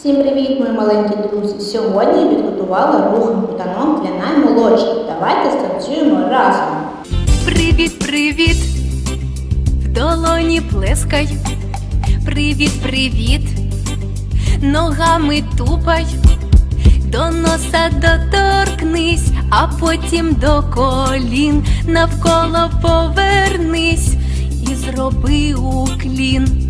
Всім привіт, мої маленькі друзі! Сьогодні я підготувала руханку танок для наймолодших. Давайте станцюємо разом. Привіт, привіт, в долоні плескай. Привіт, привіт, ногами тупай, до носа доторкнись, а потім до колін навколо повернись і зроби уклін.